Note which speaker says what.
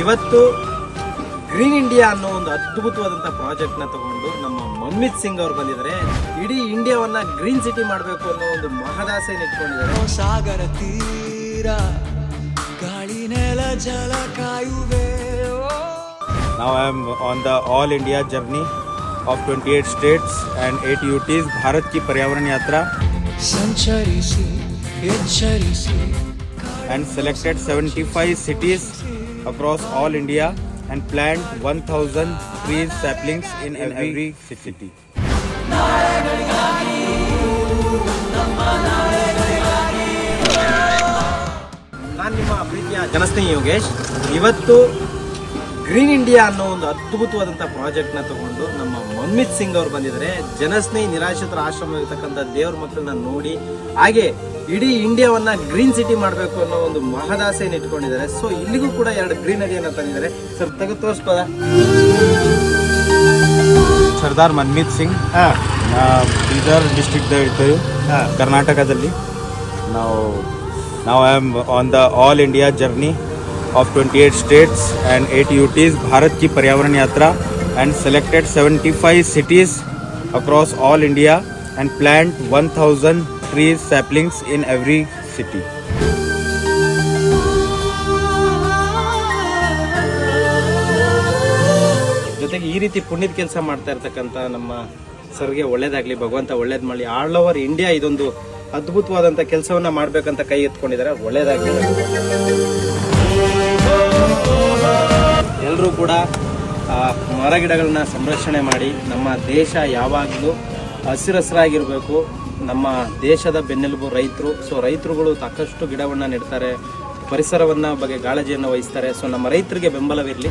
Speaker 1: ಇವತ್ತು green India ಅನ್ನೋ ಒಂದು ಅದ್ಭುತವಾದಂಥ ಪ್ರಾಜೆಕ್ಟ್ನ ತಗೊಂಡು ನಮ್ಮ ಮಮ್ಮಿತ್ ಸಿಂಗ್ ಅವ್ರು ಬಂದಿದ್ದಾರೆ. ಇಡೀ ಇಂಡಿಯಾವನ್ನ ಗ್ರೀನ್ ಸಿಟಿ ಮಾಡಬೇಕು ಅನ್ನೋ ಒಂದು ಮಹದಾಸೆಯನ್ನು ಇಟ್ಕೊಂಡಿದ್ದಾರೆ.
Speaker 2: ಸಾಗರ ತೀರ ಗಾಳಿ ನೆಲ ಜಲ ಕಾಯುವೆ.
Speaker 3: ನಾವು I am on the all India journey of twenty eight states and eight UTs Bharat ki Paryavaran Yatra
Speaker 2: ಸಂಚರಿಸಿ ಎಚ್ಚರಿಸಿ
Speaker 3: and selected seventy five cities across all India and planted 1000 trees saplings in every city.
Speaker 1: ನಾನು ನಿಮ್ಮ ಪ್ರೀತಿಯ ಜನಸ್ನೇಹಿ ಯೋಗೇಶ್ ಇವತ್ತು green India ಅನ್ನೋ ಒಂದು ಅದ್ಭುತವಾದಂಥ ಪ್ರಾಜೆಕ್ಟ್ನ ತಗೊಂಡು ನಮ್ಮ ಮಮ್ಮಿತ್ ಸಿಂಗ್ ಅವರು ಬಂದಿದ್ದಾರೆ. ಜನಸ್ನೇಹಿ ನಿರಾಶ್ರಿತರ ಆಶ್ರಮ ಇರ್ತಕ್ಕಂಥ ದೇವ್ರ ಮಕ್ಕಳನ್ನ ನೋಡಿ ಹಾಗೆ ಇಡೀ ಇಂಡಿಯಾವನ್ನ ಗ್ರೀನ್ ಸಿಟಿ ಮಾಡಬೇಕು ಅನ್ನೋ ಒಂದು ಮಹದಾಸೆಯನ್ನು ಇಟ್ಕೊಂಡಿದ್ದಾರೆ. ಸೊ ಇಲ್ಲಿಗೂ ಕೂಡ ಎರಡು ಗ್ರೀನರಿಯನ್ನು ತಂದಿದ್ದಾರೆ. ಸರ್ ತೆಗೆ ತೋರಿಸ್ಬೋದ
Speaker 3: ಸರ್ದಾರ್ ಮನ್ಮೀತ್ ಸಿಂಗ್. ಬೀದರ್ ಡಿಸ್ಟ್ರಿಕ್ಟ್ ಇರ್ತೇವೆ. ಕರ್ನಾಟಕದಲ್ಲಿ. ನಾವು ನಾವು I am on the all India journey Of twenty eight states and eight U Ts Bharat की पर्यावरण यात्रा and selected 75 cities across all India and plant 1000 trees saplings in every city.
Speaker 1: ಜೊತೆಗೆ ಈ ರೀತಿ ಪುಣ್ಯದ ಕೆಲಸ ಮಾಡ್ತಾ ಇರ್ತಕ್ಕಂಥ ನಮ್ಮ ಸರ್ಗೆ ಒಳ್ಳೇದಾಗ್ಲಿ ಭಗವಂತ ಒಳ್ಳೇದ್ ಮಾಡಲಿ ಆಲ್ ಓವರ್ ಇಂಡಿಯಾ ಇದೊಂದು ಅದ್ಭುತವಾದಂಥ ಕೆಲಸವನ್ನ ಮಾಡ್ಬೇಕಂತ ಕೈ ಎತ್ಕೊಂಡಿದ್ದಾರೆ ಒಳ್ಳೇದಾಗ್ಲಿ ಎಲ್ಲರೂ ಕೂಡ ಆ, ಮರ ಗಿಡಗಳನ್ನ ಸಂರಕ್ಷಣೆ ಮಾಡಿ ನಮ್ಮ ದೇಶ ಯಾವಾಗಲೂ ಹಸಿರಸರಾಗಿರಬೇಕು. ನಮ್ಮ ದೇಶದ ಬೆನ್ನೆಲುಬು ರೈತರು. ಸೊ ರೈತರುಗಳು ಸಾಕಷ್ಟು ಗಿಡವನ್ನು ನೆಡ್ತಾರೆ ಪರಿಸರವನ್ನ ಬಗ್ಗೆ ಕಾಳಜಿಯನ್ನು ವಹಿಸ್ತಾರೆ. ಸೊ ನಮ್ಮ ರೈತರಿಗೆ ಬೆಂಬಲವಿರಲಿ.